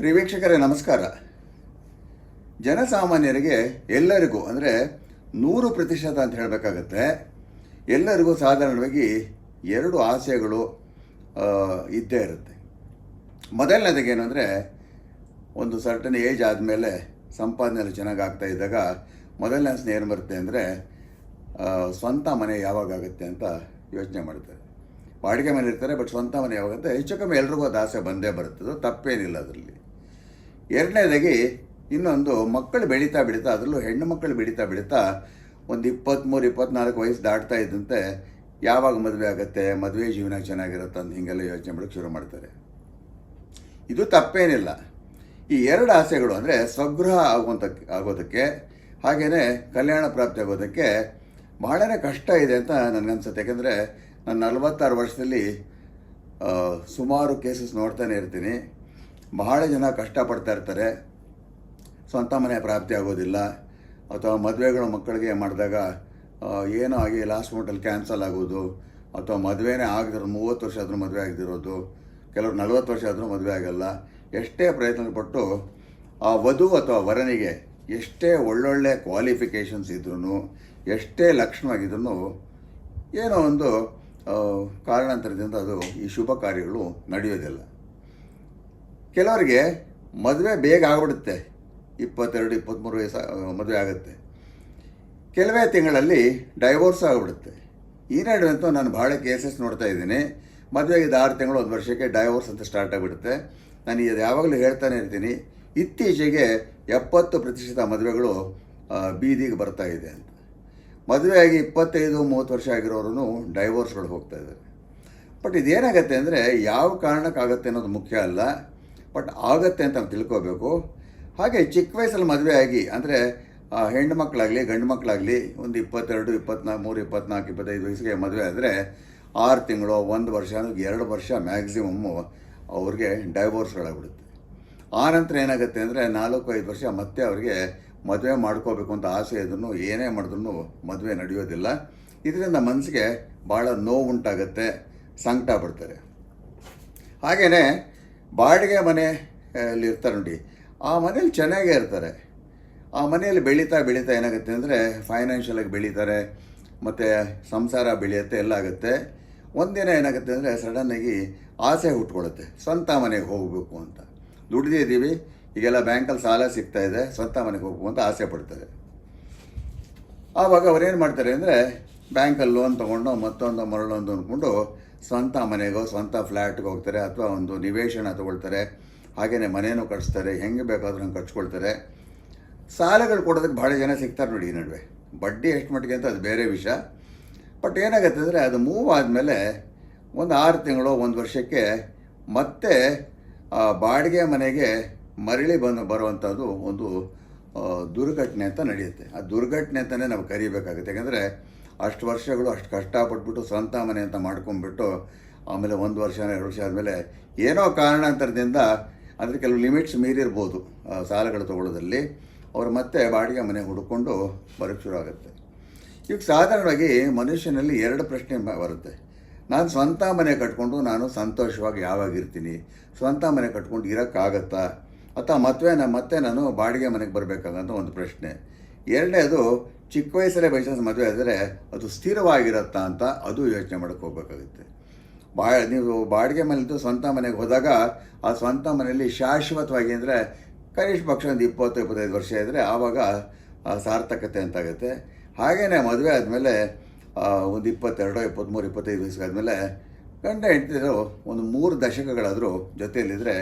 ಪ್ರಿಯ ವೀಕ್ಷಕರೇ ನಮಸ್ಕಾರ. ಜನಸಾಮಾನ್ಯರಿಗೆ ಎಲ್ಲರಿಗೂ, ಅಂದರೆ ನೂರು ಪ್ರತಿಶತ ಅಂತ ಹೇಳಬೇಕಾಗತ್ತೆ, ಎಲ್ಲರಿಗೂ ಸಾಧಾರಣವಾಗಿ ಎರಡು ಆಸೆಗಳು ಇದ್ದೇ ಇರುತ್ತೆ. ಮೊದಲನೇದಾಗೇನು ಅಂದರೆ, ಒಂದು ಸರ್ಟನ್ ಏಜ್ ಆದಮೇಲೆ ಸಂಪಾದನೆ ಚೆನ್ನಾಗಿ ಆಗ್ತಾ ಇದ್ದಾಗ ಮೊದಲನೇ ಆಸೆ ಏನು ಬರುತ್ತೆ ಅಂದರೆ ಸ್ವಂತ ಮನೆ ಯಾವಾಗ ಆಗುತ್ತೆ ಅಂತ ಯೋಚನೆ ಮಾಡ್ತಾರೆ. ಬಾಡಿಗೆ ಮನೆ ಇರ್ತಾರೆ ಬಟ್ ಸ್ವಂತ ಮನೆ ಯಾವಾಗುತ್ತೆ ಹೆಚ್ಚು ಕಮ್ಮಿ ಎಲ್ರಿಗೂ ಅದು ಆಸೆ ಬಂದೇ ಬರುತ್ತೆ ಅದು ತಪ್ಪೇನಿಲ್ಲ ಅದರಲ್ಲಿ. ಎರಡನೇದಾಗಿ ಇನ್ನೊಂದು ಮಕ್ಕಳು ಬೆಳೀತಾ ಬೆಳೀತಾ, ಅದರಲ್ಲೂ ಹೆಣ್ಣು ಮಕ್ಕಳು ಬೆಳೀತಾ ಬೆಳೀತಾ ಒಂದು ಇಪ್ಪತ್ತ್ಮೂರು ಇಪ್ಪತ್ನಾಲ್ಕು ವಯಸ್ಸು ದಾಟ್ತಾ ಇದ್ದಂತೆ ಯಾವಾಗ ಮದುವೆ ಆಗುತ್ತೆ, ಮದುವೆ ಜೀವನ ಚೆನ್ನಾಗಿರುತ್ತೆ ಅಂತ ಹೀಗೆಲ್ಲ ಯೋಚನೆ ಮಾಡೋಕ್ಕೆ ಶುರು ಮಾಡ್ತಾರೆ. ಇದು ತಪ್ಪೇನಿಲ್ಲ. ಈ ಎರಡು ಆಸೆಗಳು ಅಂದರೆ ಸ್ವಗೃಹ ಆಗುವಂಥ ಆಗೋದಕ್ಕೆ ಹಾಗೆಯೇ ಕಲ್ಯಾಣ ಪ್ರಾಪ್ತಿ ಆಗೋದಕ್ಕೆ ಬಹಳನೇ ಕಷ್ಟ ಇದೆ ಅಂತ ನನಗನ್ಸುತ್ತೆ. ಯಾಕೆಂದರೆ ನಾನು ನಲವತ್ತಾರು ವರ್ಷದಲ್ಲಿ ಸುಮಾರು ಕೇಸಸ್ ನೋಡ್ತಾನೆ ಇರ್ತೀನಿ. ಬಹಳ ಜನ ಕಷ್ಟಪಡ್ತಾ ಇರ್ತಾರೆ. ಸ್ವಂತ ಮನೆ ಪ್ರಾಪ್ತಿ ಆಗೋದಿಲ್ಲ. ಅಥವಾ ಮದುವೆಗಳು ಮಕ್ಕಳಿಗೆ ಮಾಡಿದಾಗ ಏನೋ ಆಗಿ ಲಾಸ್ಟ್ ಮೂಟಲ್ಲಿ ಕ್ಯಾನ್ಸಲ್ ಆಗೋದು, ಅಥವಾ ಮದುವೆನೇ ಆಗದಿರೋ, ಮೂವತ್ತು ವರ್ಷ ಆದರೂ ಮದುವೆ ಆಗದಿರೋದು, ಕೆಲವರು ನಲವತ್ತು ವರ್ಷ ಆದರೂ ಮದುವೆ ಆಗಲ್ಲ. ಎಷ್ಟೇ ಪ್ರಯತ್ನ ಪಟ್ಟು ಆ ವಧು ಅಥವಾ ವರನಿಗೆ ಎಷ್ಟೇ ಒಳ್ಳೊಳ್ಳೆ ಕ್ವಾಲಿಫಿಕೇಷನ್ಸ್ ಇದ್ರೂ ಎಷ್ಟೇ ಲಕ್ಷಣವಾಗಿದ್ರೂ ಏನೋ ಒಂದು ಕಾರಣಾಂತರದಿಂದ ಅದು ಈ ಶುಭ ಕಾರ್ಯಗಳು ನಡೆಯೋದಿಲ್ಲ. ಕೆಲವರಿಗೆ ಮದುವೆ ಬೇಗ ಆಗಿಬಿಡುತ್ತೆ. ಇಪ್ಪತ್ತೆರಡು ಇಪ್ಪತ್ತ್ಮೂರು ವಯಸ್ಸು ಮದುವೆ ಆಗುತ್ತೆ. ಕೆಲವೇ ತಿಂಗಳಲ್ಲಿ ಡೈವೋರ್ಸ್ ಆಗಿಬಿಡುತ್ತೆ. ಈ ನಡುವಂತೂ ನಾನು ಭಾಳ ಕೇಸಸ್ ನೋಡ್ತಾ ಇದ್ದೀನಿ. ಮದುವೆಗೆ ಆರು ತಿಂಗಳು, ಒಂದು ವರ್ಷಕ್ಕೆ ಡೈವೋರ್ಸ್ ಅಂತ ಸ್ಟಾರ್ಟ್ ಆಗಿಬಿಡುತ್ತೆ. ನಾನು ಇದು ಯಾವಾಗಲೂ ಹೇಳ್ತಾನೆ ಇರ್ತೀನಿ. ಇತ್ತೀಚೆಗೆ ಎಪ್ಪತ್ತು ಪ್ರತಿಶತ ಮದುವೆಗಳು ಬೀದಿಗೆ ಬರ್ತಾ ಇದೆ ಅಂತ. ಮದುವೆಯಾಗಿ ಇಪ್ಪತ್ತೈದು, ಮೂವತ್ತು ವರ್ಷ ಆಗಿರೋರು ಡೈವೋರ್ಸ್ಗಳು ಹೋಗ್ತಾ ಇದ್ದಾರೆ ಬಟ್ ಇದೇನಾಗತ್ತೆ ಅಂದರೆ ಯಾವ ಕಾರಣಕ್ಕಾಗತ್ತೆ ಅನ್ನೋದು ಮುಖ್ಯ ಅಲ್ಲ. ಬಟ್ ಆಗತ್ತೆ ಅಂತ ನಾವು ತಿಳ್ಕೋಬೇಕು. ಹಾಗೆ ಚಿಕ್ಕ ವಯಸ್ಸಲ್ಲಿ ಮದುವೆ ಆಗಿ, ಅಂದರೆ ಹೆಣ್ಣು ಮಕ್ಕಳಾಗಲಿ, ಗಂಡು ಮಕ್ಕಳಾಗಲಿ, ಒಂದು ಇಪ್ಪತ್ತೆರಡು, ಇಪ್ಪತ್ನಾಲ್ಕು, ಮೂರು, ಇಪ್ಪತ್ನಾಲ್ಕು, ಇಪ್ಪತ್ತೈದು ವಯಸ್ಸಿಗೆ ಮದುವೆ ಆದರೆ, ಆರು ತಿಂಗಳು, ಒಂದು ವರ್ಷ, ಅಂದ್ರೆ ಎರಡು ವರ್ಷ ಮ್ಯಾಕ್ಸಿಮಮ್ಮು ಅವ್ರಿಗೆ ಡೈವೋರ್ಸ್ಗಳಾಗ್ಬಿಡುತ್ತೆ ಆ ನಂತರ ಏನಾಗುತ್ತೆ ಅಂದರೆ, ನಾಲ್ಕು, ಐದು ವರ್ಷ ಮತ್ತೆ ಅವರಿಗೆ ಮದುವೆ ಮಾಡ್ಕೋಬೇಕು ಅಂತ ಆಸೆ ಇದ್ರು ಏನೇ ಮಾಡಿದ್ರು ಮದುವೆ ನಡೆಯೋದಿಲ್ಲ. ಇದರಿಂದ ಮನಸ್ಸಿಗೆ ಭಾಳ ನೋವುಂಟಾಗತ್ತೆ ಸಂಕಟ ಪಡ್ತಾರೆ ಹಾಗೆಯೇ ಬಾಡಿಗೆ ಮನೆಯಲ್ಲಿ ಇರ್ತಾರೆ ನೋಡಿ. ಆ ಮನೇಲಿ ಚೆನ್ನಾಗೇ ಇರ್ತಾರೆ. ಆ ಮನೆಯಲ್ಲಿ ಬೆಳೀತಾ ಬೆಳೀತಾ ಏನಾಗುತ್ತೆ ಅಂದರೆ ಫೈನಾನ್ಷಿಯಲಾಗಿ ಬೆಳೀತಾರೆ, ಮತ್ತು ಸಂಸಾರ ಬೆಳೆಯುತ್ತೆ, ಎಲ್ಲ ಆಗುತ್ತೆ. ಒಂದಿನ ಏನಾಗುತ್ತೆ ಅಂದರೆ ಸಡನ್ನಾಗಿ ಆಸೆ ಹುಟ್ಕೊಳ್ಳುತ್ತೆ. ಸ್ವಂತ ಮನೆಗೆ ಹೋಗಬೇಕು ಅಂತ. ದುಡಿದಿದ್ದೀವಿ ಈಗೆಲ್ಲ ಬ್ಯಾಂಕಲ್ಲಿ ಸಾಲ ಸಿಗ್ತಾ ಇದೆ, ಸ್ವಂತ ಮನೆಗೆ ಹೋಗಬೇಕು ಅಂತ ಆಸೆ ಪಡ್ತಾರೆ. ಆವಾಗ ಅವ್ರೇನು ಮಾಡ್ತಾರೆ ಅಂದರೆ ಬ್ಯಾಂಕಲ್ಲಿ ಲೋನ್ ತೊಗೊಂಡು ಮತ್ತೊಂದು ಮರಳೊಂದು ಅಂದ್ಕೊಂಡು ಸ್ವಂತ ಮನೆಗೋ, ಸ್ವಂತ ಫ್ಲ್ಯಾಟ್ಗೆ ಹೋಗ್ತಾರೆ ಅಥವಾ ಒಂದು ನಿವೇಶನ ತಗೊಳ್ತಾರೆ ಹಾಗೆಯೇ ಮನೆಯೂ ಕಟ್ಸ್ತಾರೆ, ಹೆಂಗೆ ಬೇಕಾದ್ರೂ ಕಟ್ಸ್ಕೊಳ್ತಾರೆ. ಸಾಲಗಳು ಕೊಡೋದಕ್ಕೆ ಭಾಳ ಜನ ಸಿಗ್ತಾರೆ ನೋಡಿ ಈ ನಡುವೆ. ಬಡ್ಡಿ ಎಷ್ಟು ಮಟ್ಟಿಗೆ ಅಂತ ಅದು ಬೇರೆ ವಿಷಯ. ಬಟ್ ಏನಾಗುತ್ತೆ ಅಂದರೆ ಅದು ಮೂವ್ ಆದಮೇಲೆ ಒಂದು ಆರು ತಿಂಗಳು, ಒಂದು ವರ್ಷಕ್ಕೆ ಮತ್ತೆ ಬಾಡಿಗೆ ಮನೆಗೆ ಮರಳಿ ಬಂದು ಬರುವಂಥದ್ದು ಒಂದು ದುರ್ಘಟನೆ ಅಂತ ನಡೆಯುತ್ತೆ. ಆ ದುರ್ಘಟನೆ ಅಂತಲೇ ನಾವು ಕರಿಬೇಕಾಗುತ್ತೆ. ಯಾಕಂದರೆ ಅಷ್ಟು ವರ್ಷಗಳು ಅಷ್ಟು ಕಷ್ಟಪಟ್ಬಿಟ್ಟು ಸ್ವಂತ ಮನೆ ಅಂತ ಮಾಡ್ಕೊಂಡ್ಬಿಟ್ಟು ಆಮೇಲೆ ಒಂದು ವರ್ಷ ಎರಡು ವರ್ಷ ಆದಮೇಲೆ ಏನೋ ಕಾರಣಾಂತರದಿಂದ ಅಂದರೆ ಕೆಲವು ಲಿಮಿಟ್ಸ್ ಮೀರಿರ್ಬೋದು ಸಾಲಗಳು ತೊಗೊಳ್ಳೋದ್ರಲ್ಲಿ. ಅವರು ಮತ್ತೆ ಬಾಡಿಗೆ ಮನೆ ಹುಡ್ಕೊಂಡು ಬರೋಕ್ಕೆ ಶುರು ಆಗುತ್ತೆ. ಈಗ ಸಾಧಾರಣವಾಗಿ ಮನುಷ್ಯನಲ್ಲಿ ಎರಡು ಪ್ರಶ್ನೆ ಬರುತ್ತೆ. ನಾನು ಸ್ವಂತ ಮನೆ ಕಟ್ಕೊಂಡು ನಾನು ಸಂತೋಷವಾಗಿ ಯಾವಾಗ ಇರ್ತೀನಿ ಸ್ವಂತ ಮನೆ ಕಟ್ಕೊಂಡು ಇರೋಕ್ಕಾಗತ್ತಾ? ಅಥವಾ ಮತ್ತೆ ನಾನು ಮತ್ತೆ ನಾನು ಬಾಡಿಗೆ ಮನೆಗೆ ಬರಬೇಕಾಗಂತ ಒಂದು ಪ್ರಶ್ನೆ. ಎರಡನೇದು, ಚಿಕ್ಕ ವಯಸ್ಸಲ್ಲೇ ಬಯಸ ಮದುವೆ ಆದರೆ ಅದು ಸ್ಥಿರವಾಗಿರುತ್ತಾ ಅಂತ ಅದು ಯೋಚನೆ ಮಾಡೋಕ್ಕೆ ಹೋಗ್ಬೇಕಾಗುತ್ತೆ. ಬಾ, ನೀವು ಬಾಡಿಗೆ ಮನೆದು ಸ್ವಂತ ಮನೆಗೆ ಹೋದಾಗ ಆ ಸ್ವಂತ ಮನೆಯಲ್ಲಿ ಶಾಶ್ವತವಾಗಿ ಅಂದರೆ ಕನಿಷ್ಠ ಪಕ್ಷ ಒಂದು ಇಪ್ಪತ್ತು, ಇಪ್ಪತ್ತೈದು ವರ್ಷ ಇದ್ದರೆ ಆವಾಗ ಸಾರ್ಥಕತೆ ಅಂತಾಗುತ್ತೆ. ಹಾಗೇ ಮದುವೆ ಆದಮೇಲೆ ಒಂದು ಇಪ್ಪತ್ತೆರಡು, ಇಪ್ಪತ್ತ್ಮೂರು, ಇಪ್ಪತ್ತೈದು ವಯಸ್ಸಾದಮೇಲೆ ಗಂಡ ಹೆಂಡತಿರು ಒಂದು ಮೂರು ದಶಕಗಳಾದರೂ ಜೊತೆಯಲ್ಲಿದ್ದರೆ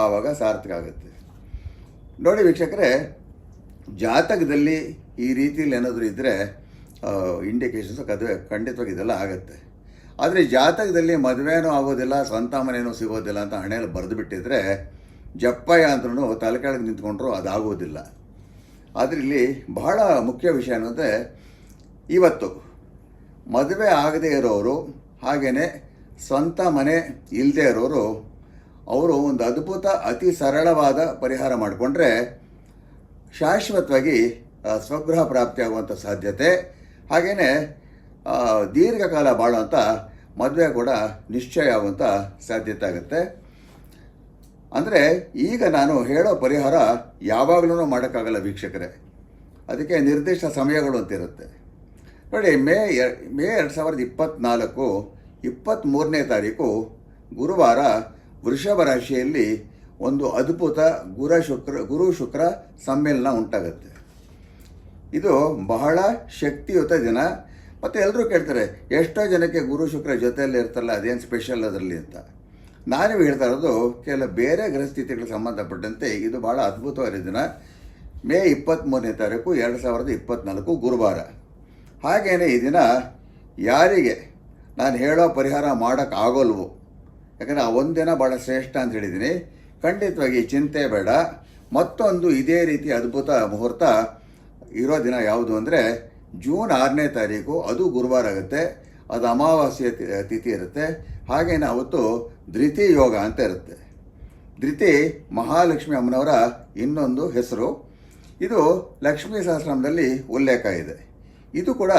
ಆವಾಗ ಸಾರ್ಥಕ ಆಗುತ್ತೆ. ನೋಡಿ ವೀಕ್ಷಕರೇ ಜಾತಕದಲ್ಲಿ ಈ ರೀತಿಯಲ್ಲಿ ಏನಾದರೂ ಇದ್ದರೆ ಇಂಡಿಕೇಶನ್ಸ್ ಕದುವೆ ಖಂಡಿತವಾಗಿ ಇದೆಲ್ಲ ಆಗುತ್ತೆ. ಆದರೆ ಜಾತಕದಲ್ಲಿ ಮದುವೆನೂ ಆಗೋದಿಲ್ಲ ಸ್ವಂತ ಸಿಗೋದಿಲ್ಲ ಅಂತ ಹಣೆಯಲ್ಲಿ ಬರೆದು ಬಿಟ್ಟಿದ್ರೆ ಜಪ್ಪಯ್ಯ ಅಂದ್ರೂ ತಲೆ ಕೆಳಗೆ ನಿಂತ್ಕೊಂಡ್ರು ಅದಾಗೋದಿಲ್ಲ. ಆದರೆ ಬಹಳ ಮುಖ್ಯ ವಿಷಯ ಅನ್ನೋದೇ, ಇವತ್ತು ಮದುವೆ ಆಗದೇ ಇರೋರು ಹಾಗೆಯೇ ಸ್ವಂತ ಮನೆ ಇಲ್ಲದೆ ಇರೋರು, ಅವರು ಒಂದು ಅದ್ಭುತ, ಅತಿ ಸರಳವಾದ ಪರಿಹಾರ ಮಾಡಿಕೊಂಡ್ರೆ ಶಾಶ್ವತವಾಗಿ ಸ್ವಗ್ರಹ ಪ್ರಾಪ್ತಿಯಾಗುವಂಥ ಸಾಧ್ಯತೆ ಹಾಗೆಯೇ ದೀರ್ಘಕಾಲ ಬಾಳುವಂಥ ಮದುವೆ ಕೂಡ ನಿಶ್ಚಯ ಆಗುವಂಥ ಸಾಧ್ಯತೆ ಆಗುತ್ತೆ. ಅಂದರೆ, ಈಗ ನಾನು ಹೇಳೋ ಪರಿಹಾರ ಯಾವಾಗಲೂ ಮಾಡೋಕ್ಕಾಗಲ್ಲ ವೀಕ್ಷಕರೇ. ಅದಕ್ಕೆ ನಿರ್ದಿಷ್ಟ ಸಮಯಗಳು ಅಂತಿರುತ್ತೆ ನೋಡಿ, ಮೇ ಮೇ ಎರಡು ಸಾವಿರದ ಇಪ್ಪತ್ತ್ನಾಲ್ಕು ಇಪ್ಪತ್ತ್ಮೂರನೇ ತಾರೀಕು ಗುರುವಾರ ವೃಷಭ ರಾಶಿಯಲ್ಲಿ ಒಂದು ಅದ್ಭುತ ಗುರ ಶುಕ್ರ, ಗುರು ಶುಕ್ರ ಸಮ್ಮೇಳನ ಉಂಟಾಗುತ್ತೆ. ಇದು ಬಹಳ ಶಕ್ತಿಯುತ ದಿನ. ಮತ್ತು ಎಲ್ಲರೂ ಕೇಳ್ತಾರೆ, ಎಷ್ಟೋ ಜನಕ್ಕೆ ಗುರು ಶುಕ್ರ ಜೊತೆಯಲ್ಲಿ ಇರ್ತಲ್ಲ ಅದೇನು ಸ್ಪೆಷಲ್ ಅದರಲ್ಲಿ ಅಂತ. ನಾನು ಹೇಳ್ತಾ ಇರೋದು ಕೆಲ ಬೇರೆ ಗ್ರಹಸ್ಥಿತಿಗಳಿಗೆ ಸಂಬಂಧಪಟ್ಟಂತೆ ಇದು ಭಾಳ ಅದ್ಭುತವಾದ ದಿನ. ಮೇ ಇಪ್ಪತ್ತ್ಮೂರನೇ ತಾರೀಕು, ಎರಡು ಸಾವಿರದ ಇಪ್ಪತ್ತ್ನಾಲ್ಕು ಗುರುವಾರ. ಹಾಗೆಯೇ ಈ ದಿನ ಯಾರಿಗೆ ನಾನು ಹೇಳೋ ಪರಿಹಾರ ಮಾಡೋಕ್ಕಾಗೋಲ್ವೋ? ಯಾಕಂದರೆ ಆ ಒಂದಿನ ಭಾಳ ಶ್ರೇಷ್ಠ ಅಂತ ಹೇಳಿದ್ದೀನಿ. ಖಂಡಿತವಾಗಿ ಚಿಂತೆ ಬೇಡ. ಮತ್ತೊಂದು ಇದೇ ರೀತಿ ಅದ್ಭುತ ಮುಹೂರ್ತ ಇರೋ ದಿನ ಯಾವುದು ಅಂದರೆ ಜೂನ್ ಆರನೇ ತಾರೀಕು, ಅದು ಗುರುವಾರ ಆಗುತ್ತೆ, ಅದು ಅಮಾವಾಸ್ಯ ತಿಥಿ ಇರುತ್ತೆ. ಹಾಗೆಯೇ ಅವತ್ತು ಧೃತಿ ಯೋಗ ಅಂತ ಇರುತ್ತೆ. ಧೃತಿ ಮಹಾಲಕ್ಷ್ಮಿ ಅಮ್ಮನವರ ಇನ್ನೊಂದು ಹೆಸರು. ಇದು ಲಕ್ಷ್ಮೀ ಸಹಸ್ರಾಮದಲ್ಲಿ ಉಲ್ಲೇಖ ಇದೆ. ಇದು ಕೂಡ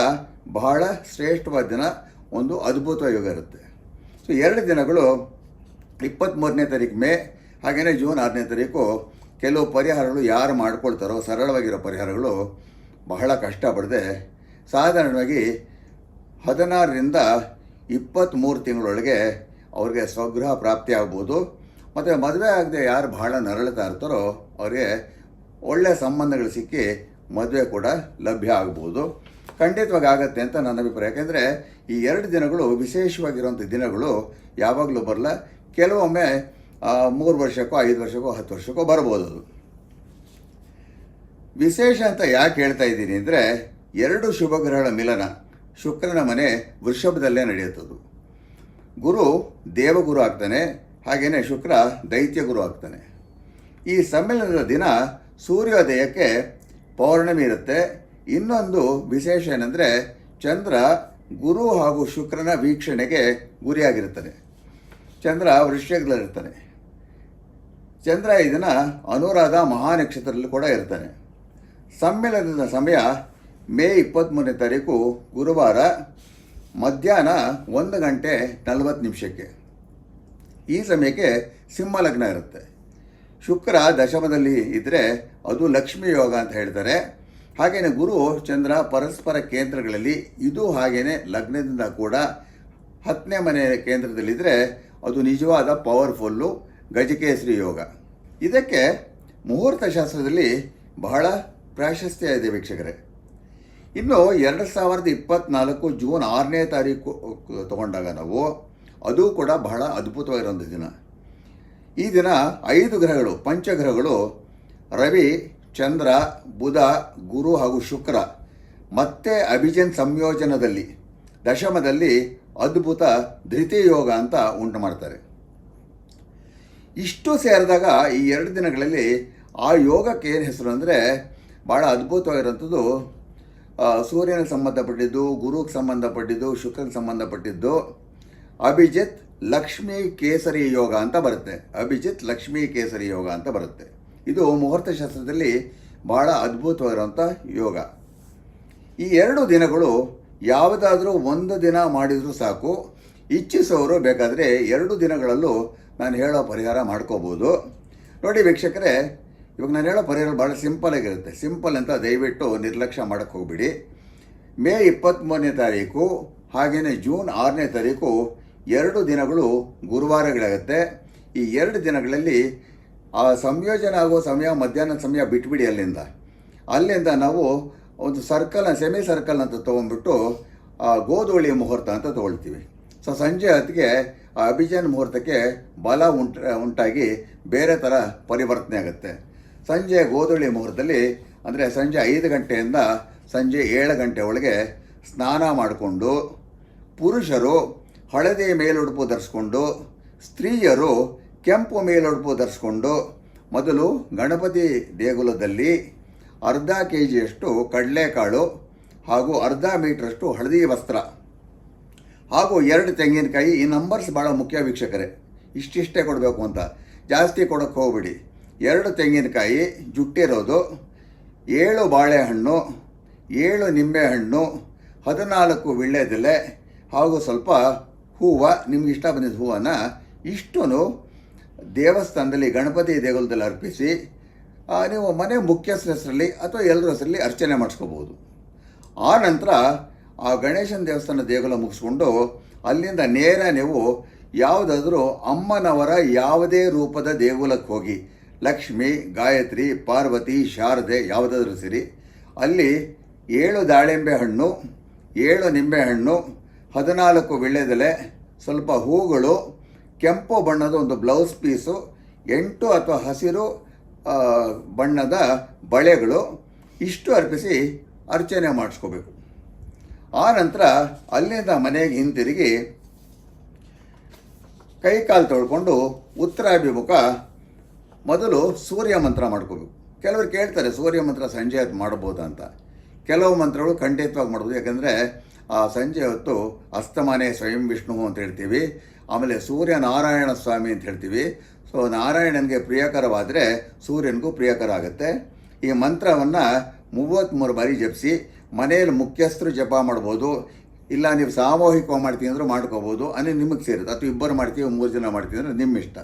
ಬಹಳ ಶ್ರೇಷ್ಠವಾದ ದಿನ, ಒಂದು ಅದ್ಭುತ ಯೋಗ ಇರುತ್ತೆ. ಸೊ, ಎರಡು ದಿನಗಳು ಇಪ್ಪತ್ತ್ಮೂರನೇ ತಾರೀಕು ಮೇ ಹಾಗೆಯೇ ಜೂನ್ ಆರನೇ ತಾರೀಕು ಕೆಲವು ಪರಿಹಾರಗಳು ಯಾರು ಮಾಡ್ಕೊಳ್ತಾರೋ ಸರಳವಾಗಿರೋ ಪರಿಹಾರಗಳು ಬಹಳ ಕಷ್ಟಪಡದೆ ಸಾಧಾರಣವಾಗಿ ಹದಿನಾರರಿಂದ ಇಪ್ಪತ್ತ್ಮೂರು ತಿಂಗಳೊಳಗೆ ಅವ್ರಿಗೆ ಸ್ವಗೃಹ ಪ್ರಾಪ್ತಿ ಆಗ್ಬೋದು. ಮತ್ತು ಮದುವೆ ಆಗದೆ ಯಾರು ಬಹಳ ನರಳುತ್ತಾ ಇರ್ತಾರೋ ಅವರಿಗೆ ಒಳ್ಳೆಯ ಸಂಬಂಧಗಳು ಸಿಕ್ಕಿ ಮದುವೆ ಕೂಡ ಲಭ್ಯ ಆಗ್ಬೋದು. ಖಂಡಿತವಾಗಿ ಆಗತ್ತೆ ಅಂತ ನನ್ನ ಅಭಿಪ್ರಾಯ. ಯಾಕೆಂದರೆ ಈ ಎರಡು ದಿನಗಳು ವಿಶೇಷವಾಗಿರುವಂಥ ದಿನಗಳು ಯಾವಾಗಲೂ ಬರಲ್ಲ. ಕೆಲವೊಮ್ಮೆ ಮೂರು ವರ್ಷಕ್ಕೋ, ಐದು ವರ್ಷಕ್ಕೋ, ಹತ್ತು ವರ್ಷಕ್ಕೋ ಬರ್ಬೋದು ಅದು ವಿಶೇಷ ಅಂತ ಯಾಕೆ ಹೇಳ್ತಾ ಇದ್ದೀನಿ ಅಂದರೆ, ಎರಡು ಶುಭಗ್ರಹಗಳ ಮಿಲನ ಶುಕ್ರನ ಮನೆ ವೃಷಭದಲ್ಲೇ ನಡೆಯುತ್ತದು. ಗುರು ದೇವಗುರು ಆಗ್ತಾನೆ ಹಾಗೆಯೇ ಶುಕ್ರ ದೈತ್ಯ ಗುರು ಆಗ್ತಾನೆ. ಈ ಸಮ್ಮೇಳನದ ದಿನ ಸೂರ್ಯೋದಯಕ್ಕೆ ಪೌರ್ಣಮಿ ಇರುತ್ತೆ. ಇನ್ನೊಂದು ವಿಶೇಷ ಏನಂದರೆ, ಚಂದ್ರ ಗುರು ಹಾಗೂ ಶುಕ್ರನ ವೀಕ್ಷಣೆಗೆ ಗುರಿಯಾಗಿರುತ್ತಾನೆ. ಚಂದ್ರ ವೃಶ್ಚಿಕದಲ್ಲಿರ್ತಾನೆ. ಚಂದ್ರ ಈ ದಿನ ಅನುರಾಧ ಮಹಾನಕ್ಷತ್ರದಲ್ಲಿ ಕೂಡ ಇರ್ತಾನೆ. ಸಮ್ಮೇಳನದ ಸಮಯ ಮೇ ಇಪ್ಪತ್ತ್ಮೂರನೇ ತಾರೀಕು ಗುರುವಾರ ಮಧ್ಯಾಹ್ನ ಒಂದು ಗಂಟೆ ನಲವತ್ತು ನಿಮಿಷಕ್ಕೆ. ಈ ಸಮಯಕ್ಕೆ ಸಿಂಹ ಲಗ್ನ ಇರುತ್ತೆ. ಶುಕ್ರ ದಶಮದಲ್ಲಿ ಇದ್ದರೆ ಅದು ಲಕ್ಷ್ಮೀ ಯೋಗ ಅಂತ ಹೇಳ್ತಾರೆ. ಹಾಗೆಯೇ ಗುರು ಚಂದ್ರ ಪರಸ್ಪರ ಕೇಂದ್ರಗಳಲ್ಲಿ ಇದು ಹಾಗೆಯೇ ಲಗ್ನದಿಂದ ಕೂಡ ಹತ್ತನೇ ಮನೆಯ ಕೇಂದ್ರದಲ್ಲಿದ್ದರೆ ಅದು ನಿಜವಾದ ಪವರ್ಫುಲ್ಲು ಗಜಕೇಸರಿ ಯೋಗ. ಇದಕ್ಕೆ ಮುಹೂರ್ತ ಶಾಸ್ತ್ರದಲ್ಲಿ ಬಹಳ ಪ್ರಾಶಸ್ತ್ಯ ಇದೆ ವೀಕ್ಷಕರೇ. ಇನ್ನು ಎರಡು ಸಾವಿರದ ಇಪ್ಪತ್ತ್ನಾಲ್ಕು ಜೂನ್ ಆರನೇ ತಾರೀಕು ತಗೊಂಡಾಗ ನಾವು, ಅದು ಕೂಡ ಬಹಳ ಅದ್ಭುತವಾಗಿರೋಂಥ ದಿನ. ಈ ದಿನ ಐದು ಗ್ರಹಗಳು, ಪಂಚಗ್ರಹಗಳು, ರವಿ, ಚಂದ್ರ, ಬುಧ, ಗುರು ಹಾಗೂ ಶುಕ್ರ, ಮತ್ತೆ ಅಭಿಜನ್ ಸಂಯೋಜನದಲ್ಲಿ, ದಶಮದಲ್ಲಿ ಅದ್ಭುತ ಧೃತಿ ಯೋಗ ಅಂತ ಉಂಟು ಮಾಡ್ತಾರೆ. ಇಷ್ಟು ಸೇರಿದಾಗ ಈ ಎರಡು ದಿನಗಳಲ್ಲಿ ಆ ಯೋಗಕ್ಕೆ ಏನು ಹೆಸರು ಅಂದರೆ ಭಾಳ ಅದ್ಭುತವಾಗಿರೋಂಥದ್ದು ಸೂರ್ಯನ ಸಂಬಂಧಪಟ್ಟಿದ್ದು ಗುರುಗೆ ಸಂಬಂಧಪಟ್ಟಿದ್ದು ಶುಕ್ರನಿಗೆ ಸಂಬಂಧಪಟ್ಟಿದ್ದು. ಅಭಿಜಿತ್ ಲಕ್ಷ್ಮೀ ಕೇಸರಿ ಯೋಗ ಅಂತ ಬರುತ್ತೆ. ಅಭಿಜಿತ್ ಲಕ್ಷ್ಮೀ ಕೇಸರಿ ಯೋಗ ಅಂತ ಬರುತ್ತೆ. ಇದು ಮುಹೂರ್ತ ಶಾಸ್ತ್ರದಲ್ಲಿ ಭಾಳ ಅದ್ಭುತವಾಗಿರುವಂಥ ಯೋಗ. ಈ ಎರಡು ದಿನಗಳು ಯಾವುದಾದ್ರೂ ಒಂದು ದಿನ ಮಾಡಿದರೂ ಸಾಕು. ಇಚ್ಛಿಸೋರು ಬೇಕಾದರೆ ಎರಡು ದಿನಗಳಲ್ಲೂ ನಾನು ಹೇಳೋ ಪರಿಹಾರ ಮಾಡ್ಕೋಬೋದು. ನೋಡಿ ವೀಕ್ಷಕರೇ, ಇವಾಗ ನಾನು ಹೇಳೋ ಪರಿಹಾರ ಭಾಳ ಸಿಂಪಲ್ ಆಗಿರುತ್ತೆ. ಸಿಂಪಲ್ ಅಂತ ದಯವಿಟ್ಟು ನಿರ್ಲಕ್ಷ್ಯ ಮಾಡೋಕ್ಕೆ ಹೋಗ್ಬಿಡಿ. ಮೇ ಇಪ್ಪತ್ತ್ಮೂರನೇ ತಾರೀಕು ಹಾಗೆಯೇ ಜೂನ್ ಆರನೇ ತಾರೀಕು, ಎರಡು ದಿನಗಳು ಗುರುವಾರಗಳಾಗುತ್ತೆ. ಈ ಎರಡು ದಿನಗಳಲ್ಲಿ ಆ ಸಂಯೋಜನೆ ಆಗೋ ಸಮಯ, ಮಧ್ಯಾಹ್ನ ಸಮಯ ಬಿಟ್ಬಿಡಿ ಅಲ್ಲಿಂದ. ಅಲ್ಲಿಂದ ನಾವು ಒಂದು ಸರ್ಕಲ್ ಸೆಮಿ ಸರ್ಕಲ್ ಅಂತ ತೊಗೊಂಡ್ಬಿಟ್ಟು ಗೋಧೂಳಿ ಮುಹೂರ್ತ ಅಂತ ತೊಗೊಳ್ತೀವಿ. ಸೊ, ಸಂಜೆ ಹೊತ್ತಿಗೆ ಆ ಅಭಿಜನ್ ಮುಹೂರ್ತಕ್ಕೆ ಬಲ ಉಂಟ, ಉಂಟಾಗಿ ಬೇರೆ ಥರ ಪರಿವರ್ತನೆ ಆಗುತ್ತೆ. ಸಂಜೆ ಗೋಧೂಳಿ ಮುಹೂರ್ತದಲ್ಲಿ ಅಂದರೆ ಸಂಜೆ ಐದು ಗಂಟೆಯಿಂದ ಸಂಜೆ ಏಳು ಗಂಟೆ ಒಳಗೆ ಸ್ನಾನ ಮಾಡಿಕೊಂಡು ಪುರುಷರು ಹಳದಿ ಮೇಲುಡುಪು ಧರಿಸ್ಕೊಂಡು, ಸ್ತ್ರೀಯರು ಕೆಂಪು ಮೇಲುಡುಪು ಧರಿಸ್ಕೊಂಡು, ಮೊದಲು ಗಣಪತಿ ದೇಗುಲದಲ್ಲಿ ಅರ್ಧ ಕೆ ಜಿಯಷ್ಟು ಕಡಲೆಕಾಳು ಹಾಗೂ ಅರ್ಧ ಮೀಟ್ರಷ್ಟು ಹಳದಿ ವಸ್ತ್ರ ಹಾಗೂ ಎರಡು ತೆಂಗಿನಕಾಯಿ ಈ ನಂಬರ್ಸ್ ಭಾಳ ಮುಖ್ಯ ವೀಕ್ಷಕರೇ. ಇಷ್ಟಿಷ್ಟೇ ಕೊಡಬೇಕು ಅಂತ. ಜಾಸ್ತಿ ಕೊಡೋಕ್ಕೆ ಹೋಗ್ಬಿಡಿ. ಎರಡು ತೆಂಗಿನಕಾಯಿ ಜುಟ್ಟಿರೋದು, ಏಳು ಬಾಳೆಹಣ್ಣು, ಏಳು ನಿಂಬೆಹಣ್ಣು, ಹದಿನಾಲ್ಕು ವಿಳ್ಳೆದೆಲೆ ಹಾಗೂ ಸ್ವಲ್ಪ ಹೂವು. ನಿಮ್ಗೆ ಇಷ್ಟ ಬಂದಿದ್ದ ಹೂವನ್ನು ಇಷ್ಟೂ ದೇವಸ್ಥಾನದಲ್ಲಿ ಗಣಪತಿ ದೇಗುಲದಲ್ಲಿ ಅರ್ಪಿಸಿ ನೀವು ಮನೆ ಮುಖ್ಯಸ್ಥರ ಹೆಸರಲ್ಲಿ ಅಥವಾ ಎಲ್ಲರ ಹೆಸರಲ್ಲಿ ಅರ್ಚನೆ ಮಾಡಿಸ್ಕೋಬೋದು. ಆ ನಂತರ ಆ ಗಣೇಶನ ದೇವಸ್ಥಾನ ದೇಗುಲ ಮುಗಿಸ್ಕೊಂಡು ಅಲ್ಲಿಂದ ನೇರ ನೀವು ಯಾವುದಾದ್ರೂ ಅಮ್ಮನವರ ಯಾವುದೇ ರೂಪದ ದೇಗುಲಕ್ಕೆ ಹೋಗಿ. ಲಕ್ಷ್ಮಿ, ಗಾಯತ್ರಿ, ಪಾರ್ವತಿ, ಶಾರದೆ ಯಾವುದಾದ್ರೂ ಸಿರಿ ಅಲ್ಲಿ ಏಳು ದಾಳಿಂಬೆ ಹಣ್ಣು, ಏಳು ನಿಂಬೆ ಹಣ್ಣು, ಹದಿನಾಲ್ಕು ವಿಳ್ಳೆದೆಲೆ, ಸ್ವಲ್ಪ ಹೂಗಳು, ಕೆಂಪು ಬಣ್ಣದ ಒಂದು ಬ್ಲೌಸ್ ಪೀಸು, ಎಂಟು ಅಥವಾ ಹಸಿರು ಬಣ್ಣದ ಬಳೆಗಳು ಇಷ್ಟು ಅರ್ಪಿಸಿ ಅರ್ಚನೆ ಮಾಡಿಸ್ಕೋಬೇಕು. ಆ ನಂತರ ಅಲ್ಲಿಂದ ಮನೆಗೆ ಹಿಂತಿರುಗಿ ಕೈ ಕಾಲು ತೊಳ್ಕೊಂಡು ಉತ್ತರಾಭಿಮುಖ ಮೊದಲು ಸೂರ್ಯ ಮಂತ್ರ ಮಾಡ್ಕೋಬೇಕು. ಕೆಲವರು ಕೇಳ್ತಾರೆ, ಸೂರ್ಯ ಮಂತ್ರ ಸಂಜೆ ಹೊತ್ತು ಮಾಡ್ಬೋದು ಅಂತ. ಕೆಲವು ಮಂತ್ರಗಳು ಖಂಡಿತವಾಗಿ ಮಾಡ್ಬೋದು. ಯಾಕಂದರೆ ಆ ಸಂಜೆ ಹೊತ್ತು ಅಸ್ತಮಾನೇ ಸ್ವಯಂ ವಿಷ್ಣು ಅಂತ ಹೇಳ್ತೀವಿ. ಆಮೇಲೆ ಸೂರ್ಯ ನಾರಾಯಣ ಸ್ವಾಮಿ ಅಂತ ಹೇಳ್ತೀವಿ. ಸೊ, ನಾರಾಯಣನಿಗೆ ಪ್ರಿಯಕರವಾದರೆ ಸೂರ್ಯನಿಗೂ ಪ್ರಿಯಕರ ಆಗುತ್ತೆ. ಈ ಮಂತ್ರವನ್ನು ಮೂವತ್ತ್ಮೂರು ಬಾರಿ ಜಪಿಸಿ ಮನೆಯಲ್ಲಿ ಮುಖ್ಯಸ್ಥರು ಜಪ ಮಾಡ್ಬೋದು, ಇಲ್ಲ ನೀವು ಸಾಮೂಹಿಕವಾಗಿ ಮಾಡ್ತೀನಿ ಅಂದರೂ ಮಾಡ್ಕೋಬೋದು ಅಂದರೆ ನಿಮಗೆ ಸೇರುತ್ತೆ. ಅಥವಾ ಇಬ್ಬರು ಮಾಡ್ತೀವಿ, ಮೂರು ಜನ ಮಾಡ್ತೀವಿ ಅಂದರೆ ನಿಮ್ಮ ಇಷ್ಟ.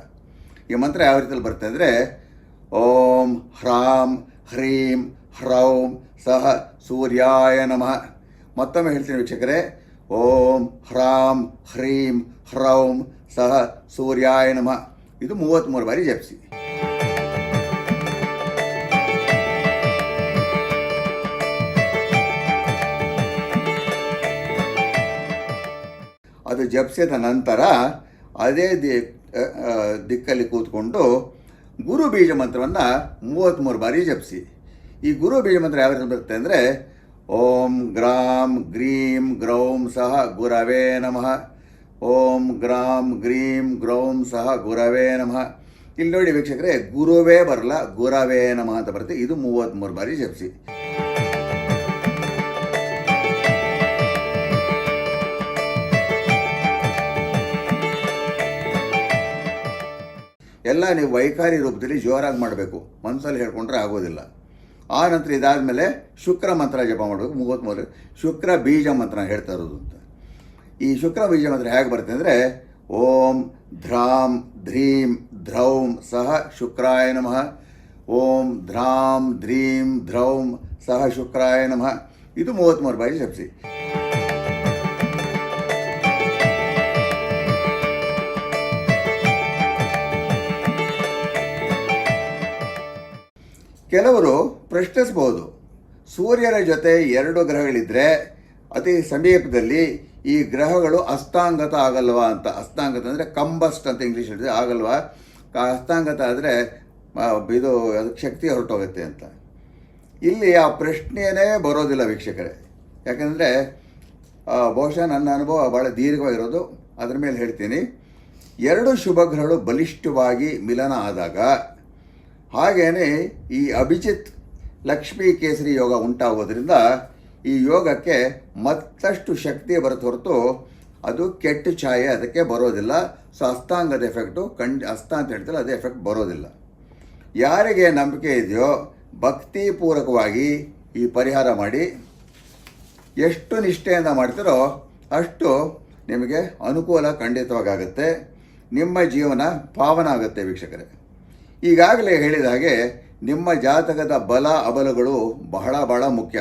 ಈ ಮಂತ್ರ ಯಾವ ರೀತಿಯಲ್ಲಿ ಬರುತ್ತೆ ಅಂದರೆ, ಓಂ ಹ್ರಾಂ ಹ್ರೀಂ ಹ್ರೌಂ ಸಹ ಸೂರ್ಯಾಯ ನಮಃ. ಮತ್ತೊಮ್ಮೆ ಹೇಳ್ತೀನಿ ವೀಕ್ಷಕರೇ, ಓಂ ಹ್ರಾಂ ಹ್ರೀಂ ಹ್ರೌಂ ಸಹ ಸೂರ್ಯಾಯ ನಮಃ. ಇದು ಮೂವತ್ತ್ಮೂರು ಬಾರಿ ಜಪಿಸಿ. ಅದು ಜಪಿಸಿದ ನಂತರ ಅದೇ ದಿ ದಿಕ್ಕಲ್ಲಿ ಕೂತ್ಕೊಂಡು ಗುರು ಬೀಜ ಮಂತ್ರವನ್ನು ಮೂವತ್ತ್ಮೂರು ಬಾರಿ ಜಪಿಸಿ. ಈ ಗುರು ಬೀಜ ಮಂತ್ರ ಯಾವ ರೀತಿ ಬರುತ್ತೆ ಅಂದರೆ, ಓಂ ಗ್ರಾಂ ಗ್ರೀಂ ಗ್ರೌಂ ಸಹ ಗುರವೇ ನಮಃ. ಓಂ ಗ್ರಾಂ ಗ್ರೀಂ ಗ್ರೌಂ ಸಹ ಗುರವೇ ನಮಃ. ಇಲ್ಲಿ ನೋಡಿ ವೀಕ್ಷಕರೇ, ಗುರುವೇ ಬರಲ್ಲ ಗುರವೇ ನಮಃ ಅಂತ ಬರುತ್ತೆ. ಇದು ಮೂವತ್ತ್ಮೂರು ಬಾರಿ ಜಪಿಸಿ. ಎಲ್ಲ ನೀವು ವೈಕಾರಿ ರೂಪದಲ್ಲಿ ಜೋರಾಗಿ ಮಾಡಬೇಕು. ಮನಸ್ಸಲ್ಲಿ ಹೇಳ್ಕೊಂಡ್ರೆ ಆಗೋದಿಲ್ಲ. ಆ ನಂತರ ಇದಾದಮೇಲೆ ಶುಕ್ರ ಮಂತ್ರ ಜಪ ಮಾಡಬೇಕು. ಮೂವತ್ತ್ಮೂರು ಶುಕ್ರ ಬೀಜ ಮಂತ್ರ ಹೇಳ್ತಾ ಇರೋದು ಅಂತ. ಈ ಶುಕ್ರ ಬೀಜ ಮಂತ್ರ ಹೇಗೆ ಬರುತ್ತೆ ಅಂದರೆ, ಓಂ ಧ್ರಾಂ ಧ್ರೀಂ ಧ್ರೌಂ ಸಹ ಶುಕ್ರಾಯ ನಮಃ. ಓಂ ಧ್ರಾಂ ಧ್ರೀಂ ಧ್ರೌಂ ಸಹ ಶುಕ್ರಾಯ ನಮಃ. ಇದು ಮೂವತ್ತ್ಮೂರು ಬಾರಿ ಜಪಿಸಿ. ಕೆಲವರು ಪ್ರಶ್ನಿಸಬಹುದು. ಸೂರ್ಯನ ಜೊತೆ ಎರಡು ಗ್ರಹಗಳಿದ್ದರೆ ಅತಿ ಸಮೀಪದಲ್ಲಿ ಈ ಗ್ರಹಗಳು ಅಸ್ತಾಂಗತ ಆಗಲ್ವಾ ಅಂತ, ಅಸ್ತಾಂಗತ ಅಂದರೆ ಕಂಬಸ್ಟ್ ಅಂತ ಇಂಗ್ಲೀಷ್ ಹೇಳಿದ್ರೆ ಆಗಲ್ವಾ? ಅಸ್ತಾಂಗತ ಆದರೆ ಇದು ಅದಕ್ಕೆ ಶಕ್ತಿ ಹೊರಟೋಗುತ್ತೆ ಅಂತ. ಇಲ್ಲಿ ಆ ಪ್ರಶ್ನೆಯೇ ಬರೋದಿಲ್ಲ ವೀಕ್ಷಕರೇ. ಯಾಕಂದರೆ ಬಹುಶಃ ನನ್ನ ಅನುಭವ ಭಾಳ ದೀರ್ಘವಾಗಿರೋದು. ಅದರ ಮೇಲೆ ಹೇಳ್ತೀನಿ. ಎರಡು ಶುಭಗ್ರಹಗಳು ಬಲಿಷ್ಠವಾಗಿ ಮಿಲನ ಆದಾಗ ಹಾಗೇನೆ ಈ ಅಭಿಜಿತ್ ಲಕ್ಷ್ಮೀ ಕೇಸರಿ ಯೋಗ ಉಂಟಾಗೋದ್ರಿಂದ ಈ ಯೋಗಕ್ಕೆ ಮತ್ತಷ್ಟು ಶಕ್ತಿ ಬರುತ್ತೆ ಹೊರತು ಅದು ಕೆಟ್ಟ ಛಾಯೆ ಅದಕ್ಕೆ ಬರೋದಿಲ್ಲ. ಸೊ ಅಸ್ತಾಂಗದ ಎಫೆಕ್ಟು ಕಂಡ್ ಅಸ್ತ ಅಂತ ಹೇಳ್ತಾರೆ ಅದೇ ಎಫೆಕ್ಟ್ ಬರೋದಿಲ್ಲ. ಯಾರಿಗೆ ನಂಬಿಕೆ ಇದೆಯೋ ಭಕ್ತಿಪೂರ್ವಕವಾಗಿ ಈ ಪರಿಹಾರ ಮಾಡಿ. ಎಷ್ಟು ನಿಷ್ಠೆಯಿಂದ ಮಾಡ್ತೀರೋ ಅಷ್ಟು ನಿಮಗೆ ಅನುಕೂಲ ಖಂಡಿತವಾಗುತ್ತೆ ನಿಮ್ಮ ಜೀವನ ಪಾವನ ಆಗುತ್ತೆ ವೀಕ್ಷಕರೇ. ಈಗಾಗಲೇ ಹೇಳಿದ ಹಾಗೆ ನಿಮ್ಮ ಜಾತಕದ ಬಲ ಅಬಲಗಳು ಬಹಳ ಬಹಳ ಮುಖ್ಯ.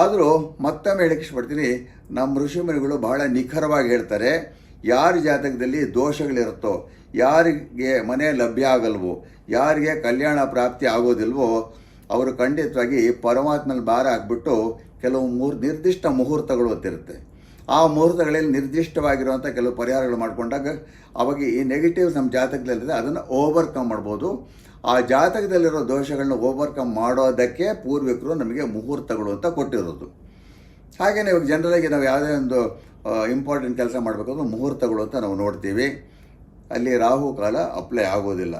ಆದರೂ ಮತ್ತೊಮ್ಮೆ ಹೇಳಕ್ಕೆ ಇಷ್ಟಪಡ್ತೀನಿ ನಮ್ಮ ಋಷಿಮುನಿಗಳು ಬಹಳ ನಿಖರವಾಗಿ ಹೇಳ್ತಾರೆ, ಯಾರ ಜಾತಕದಲ್ಲಿ ದೋಷಗಳಿರುತ್ತೋ, ಯಾರಿಗೆ ಮನೆ ಲಭ್ಯ ಆಗಲ್ವೋ, ಯಾರಿಗೆ ಕಲ್ಯಾಣ ಪ್ರಾಪ್ತಿ ಆಗೋದಿಲ್ವೋ, ಅವರು ಖಂಡಿತವಾಗಿ ಪರಮಾತ್ಮನ ಭಾರ ಹಾಕ್ಬಿಟ್ಟು ಕೆಲವು ಮೂರು ನಿರ್ದಿಷ್ಟ ಮುಹೂರ್ತಗಳು ಅಂತಿರುತ್ತೆ. ಆ ಮುಹೂರ್ತಗಳಲ್ಲಿ ನಿರ್ದಿಷ್ಟವಾಗಿರುವಂಥ ಕೆಲವು ಪರಿಹಾರಗಳು ಮಾಡಿಕೊಂಡಾಗ ಅವಾಗ ಈ ನೆಗೆಟಿವ್ ನಮ್ಮ ಜಾತಕದಲ್ಲಿದೆ, ಅದನ್ನು ಓವರ್ಕಮ್ ಮಾಡ್ಬೋದು. ಆ ಜಾತಕದಲ್ಲಿರೋ ದೋಷಗಳನ್ನ ಓವರ್ಕಮ್ ಮಾಡೋದಕ್ಕೆ ಪೂರ್ವಿಕರು ನಮಗೆ ಮುಹೂರ್ತಗಳು ಅಂತ ಕೊಟ್ಟಿರೋದು. ಹಾಗೆಯೇ ಇವಾಗ ಜನರಲಾಗಿ ನಾವು ಯಾವುದೇ ಒಂದು ಇಂಪಾರ್ಟೆಂಟ್ ಕೆಲಸ ಮಾಡಬೇಕಂದ್ರೆ ಮುಹೂರ್ತಗಳು ಅಂತ ನಾವು ನೋಡ್ತೀವಿ. ಅಲ್ಲಿ ರಾಹು ಕಾಲ ಅಪ್ಲೈ ಆಗೋದಿಲ್ಲ.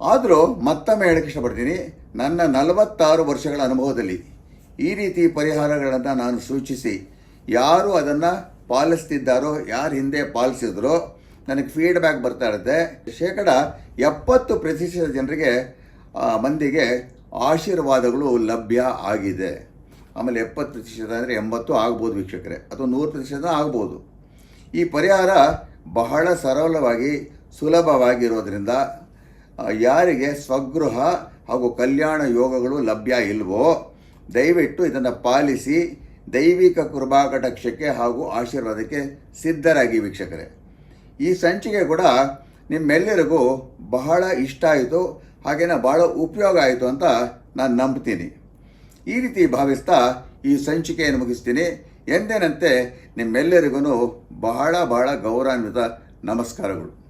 ಆದರೂ ಮತ್ತೊಮ್ಮೆ ಹೇಳಕ್ಕೆ ಇಷ್ಟಪಡ್ತೀನಿ, ನನ್ನ ನಲವತ್ತಾರು ವರ್ಷಗಳ ಅನುಭವದಲ್ಲಿ ಈ ರೀತಿ ಪರಿಹಾರಗಳನ್ನು ನಾನು ಸೂಚಿಸಿ, ಯಾರು ಅದನ್ನು ಪಾಲಿಸ್ತಿದ್ದಾರೋ, ಯಾರು ಹಿಂದೆ ಪಾಲಿಸಿದ್ರೋ, ನನಗೆ ಫೀಡ್ಬ್ಯಾಕ್ ಬರ್ತಾ ಇರುತ್ತೆ. ಶೇಕಡ ಎಪ್ಪತ್ತು ಪ್ರತಿಶತ ಜನರಿಗೆ ಮಂದಿಗೆ ಆಶೀರ್ವಾದಗಳು ಲಭ್ಯ ಆಗಿದೆ. ಆಮೇಲೆ ಎಪ್ಪತ್ತು ಪ್ರತಿಶತ ಅಂದರೆ ಎಂಬತ್ತು ಆಗ್ಬೋದು ವೀಕ್ಷಕರೇ, ಅಥವಾ ನೂರು ಪ್ರತಿಶತ ಆಗ್ಬೋದು. ಈ ಪರಿಹಾರ ಬಹಳ ಸರಳವಾಗಿ, ಸುಲಭವಾಗಿರೋದ್ರಿಂದ ಯಾರಿಗೆ ಸ್ವಗೃಹ ಹಾಗೂ ಕಲ್ಯಾಣ ಯೋಗಗಳು ಲಭ್ಯ ಇಲ್ವೋ ದಯವಿಟ್ಟು ಇದನ್ನು ಪಾಲಿಸಿ ದೈವಿಕ ಕೃಪಾಕಟಾಕ್ಷಕ್ಕೆ ಹಾಗೂ ಆಶೀರ್ವಾದಕ್ಕೆ ಸಿದ್ಧರಾಗಿ ವೀಕ್ಷಕರೇ. ಈ ಸಂಚಿಕೆ ಕೂಡ ನಿಮ್ಮೆಲ್ಲರಿಗೂ ಬಹಳ ಇಷ್ಟ ಆಯಿತು ಹಾಗೆಯೇ ಬಹಳ ಉಪಯೋಗ ಆಯಿತು ಅಂತ ನಾನು ನಂಬ್ತೀನಿ. ಈ ರೀತಿ ಭಾವಿಸ್ತಾ ಈ ಸಂಚಿಕೆಯನ್ನು ಮುಗಿಸ್ತೀನಿ. ಎಂದೇನಂತೆ ನಿಮ್ಮೆಲ್ಲರಿಗೂ ಬಹಳ ಬಹಳ ಗೌರವಾನ್ವಿತ ನಮಸ್ಕಾರಗಳು.